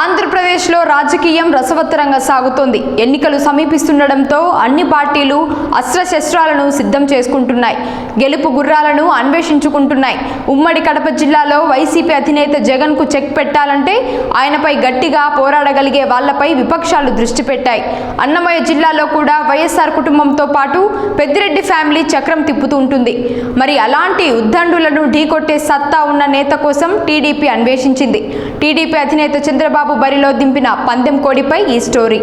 ఆంధ్రప్రదేశ్లో రాజకీయం రసవత్తరంగా సాగుతోంది. ఎన్నికలు సమీపిస్తుండటంతో అన్ని పార్టీలు అస్త్రశస్త్రాలను సిద్ధం చేసుకుంటున్నాయి. గెలుపు గుర్రాలను అన్వేషించుకుంటున్నాయి. ఉమ్మడి కడప జిల్లాలో వైసీపీ అధినేత జగన్కు చెక్ పెట్టాలంటే ఆయనపై గట్టిగా పోరాడగలిగే వాళ్ళపై విపక్షాలు దృష్టి పెట్టాయి. అన్నమయ్య జిల్లాలో కూడా వైఎస్ఆర్ కుటుంబంతో పాటు పెద్దిరెడ్డి ఫ్యామిలీ చక్రం తిప్పుతూ ఉంటుంది. మరి అలాంటి ఉద్దండులను ఢీకొట్టే సత్తా ఉన్న నేత కోసం టీడీపీ అన్వేషించింది. టీడీపీ అధినేత చంద్రబాబు బరిలో దింపిన పందెం కోడిపై ఈ స్టోరీ.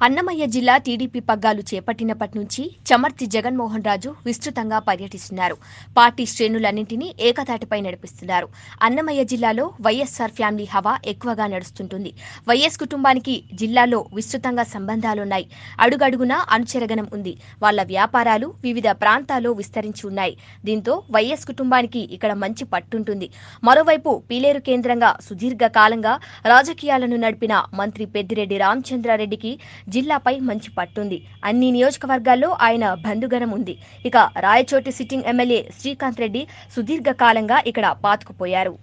అన్నమయ్య జిల్లా టీడీపీ పగ్గాలు చేపట్టినప్పటి నుంచి చమర్తి జగన్మోహన్ రాజు విస్తృతంగా పర్యటిస్తున్నారు. పార్టీ శ్రేణులన్నింటినీ ఏకతాటిపై నడిపిస్తున్నారు. అన్నమయ్య జిల్లాలో వైఎస్ఆర్ ఫ్యామిలీ హవా ఎక్కువగా నడుస్తుంటుంది. వైఎస్ కుటుంబానికి జిల్లాలో విస్తృతంగా సంబంధాలున్నాయి. అడుగడుగునా అనుచరగణం ఉంది. వాళ్ళ వ్యాపారాలు వివిధ ప్రాంతాల్లో విస్తరించి ఉన్నాయి. దీంతో వైఎస్ కుటుంబానికి ఇక్కడ మంచి పట్టుంటుంది. మరోవైపు పీలేరు కేంద్రంగా సుదీర్ఘ కాలంగా రాజకీయాలను నడిపిన మంత్రి పెద్దిరెడ్డి రామచంద్రారెడ్డికి జిల్లాపై మంచి పట్టుంది. అన్ని నియోజకవర్గాల్లో ఆయన బంధుగణం ఉంది. ఇక రాయచోటి సిట్టింగ్ ఎమ్మెల్యే శ్రీకాంత్ రెడ్డి సుదీర్ఘ కాలంగా ఇక్కడ పాతుకుపోయారు.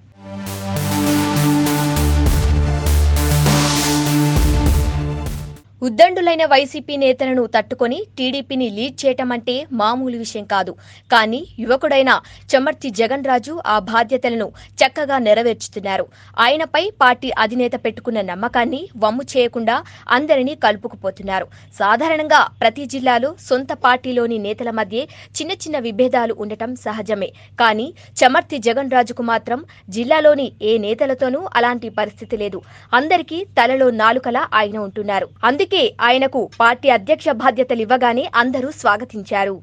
ఉద్దండులైన వైసీపీ నేతలను తట్టుకొని టీడీపీని లీడ్ చేయటం అంటే మామూలు విషయం కాదు. కానీ యువకుడైన చమర్తి జగన్ రాజు ఆ బాధ్యతలను చక్కగా నెరవేర్చుతున్నారు. ఆయనపై పార్టీ అధినేత పెట్టుకున్న నమ్మకాన్ని వమ్ము చేయకుండా అందరినీ కలుపుకుపోతున్నారు. సాధారణంగా ప్రతి జిల్లాలో సొంత పార్టీలోని నేతల మధ్య చిన్న చిన్న విభేదాలు ఉండటం సహజమే. కానీ చమర్తి జగన్ రాజుకు మాత్రం జిల్లాలోని ఏ నేతలతోనూ అలాంటి పరిస్థితి లేదు. అందరికీ తలలో నాలుకలా ఆయన ఉంటున్నారు. అందుకే ఆయనకు పార్టీ అధ్యక్ష బాధ్యతలివ్వగానే అందరూ స్వాగతించారు.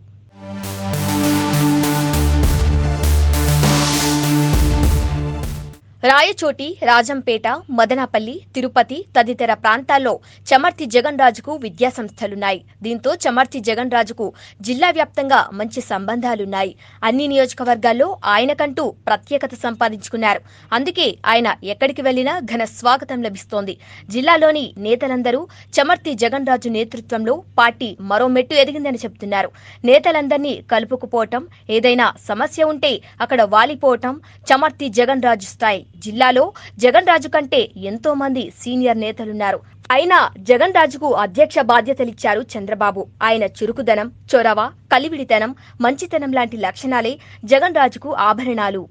రాయచోటి రాజంపేట మదనపల్లి తిరుపతి తదితర ప్రాంతాల్లో చమర్తి జగన్ రాజుకు విద్యా సంస్థలున్నాయి దీంతో చమర్తి జగన్ రాజుకు జిల్లా వ్యాప్తంగా మంచి సంబంధాలున్నాయి. అన్ని నియోజకవర్గాల్లో ఆయనకంటూ ప్రత్యేకత సంపాదించుకున్నారు. అందుకే ఆయన ఎక్కడికి వెళ్ళినా ఘన స్వాగతం లభిస్తోంది. జిల్లాలోని నేతలందరూ చమర్తి జగన్ రాజు నేతృత్వంలో పార్టీ మరో మెట్టు ఎదిగిందని చెబుతున్నారు. నేతలందరినీ కలుపుకుపోవటం ఏదైనా సమస్య ఉంటే అక్కడ వాలిపోవటం చమర్తి జగన్ రాజు స్థాయి. జిల్లాలో జగన్ రాజు కంటే ఎంతో మంది సీనియర్ నేతలున్నారు. అయినా జగన్ రాజుకు అధ్యక్ష బాధ్యతలిచ్చారు చంద్రబాబు. ఆయన చురుకుదనం చొరవ కలివిడితనం మంచితనం లాంటి లక్షణాలే జగన్ రాజుకు ఆభరణాలు.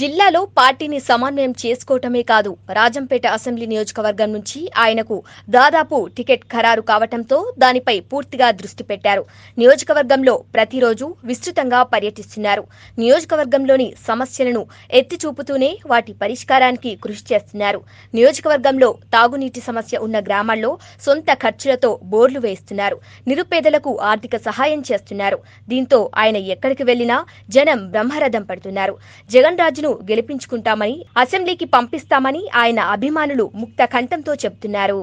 జిల్లాలో పార్టీని సమన్వయం చేసుకోవటమే కాదు రాజంపేట అసెంబ్లీ నియోజకవర్గం నుంచి ఆయనకు దాదాపు టికెట్ ఖరారు కావటంతో దానిపై పూర్తిగా దృష్టి పెట్టారు. నియోజకవర్గంలో ప్రతిరోజు విస్తృతంగా పర్యటిస్తున్నారు. నియోజకవర్గంలోని సమస్యలను ఎత్తి చూపుతూనే వాటి పరిష్కారానికి కృషి చేస్తున్నారు. నియోజకవర్గంలో తాగునీటి సమస్య ఉన్న గ్రామాల్లో సొంత ఖర్చులతో బోర్లు వేస్తున్నారు. నిరుపేదలకు ఆర్థిక సహాయం చేస్తున్నారు. దీంతో ఆయన ఎక్కడికి వెళ్ళినా జనం బ్రహ్మరథం పడుతున్నారు. జగన్ రాజు రాజును గెలిపించుకుంటామని అసెంబ్లీకి పంపిస్తామని ఆయన అభిమానులు ముక్త కంఠంతో చెబుతున్నారు.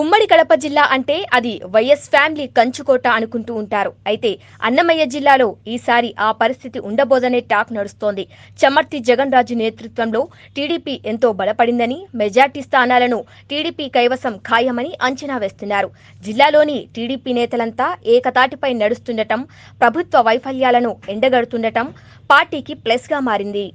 ఉమ్మడి కడప జిల్లా అంటే అది వైఎస్ ఫ్యామిలీ కంచుకోట అనుకుంటూ ఉంటారు. అయితే అన్నమయ్య జిల్లాలో ఈసారి ఆ పరిస్థితి ఉండబోదనే టాక్ నడుస్తోంది. చమర్తి జగన్ రాజు నేతృత్వంలో టీడీపీ ఎంతో బలపడిందని మెజార్టీ స్థానాలను టీడీపీ కైవసం ఖాయమని అంచనా వేస్తున్నారు. జిల్లాలోని టీడీపీ నేతలంతా ఏకతాటిపై నడుస్తుండటం ప్రభుత్వ వైఫల్యాలను ఎండగడుతుండటం పార్టీకి ప్లస్గా మారింది.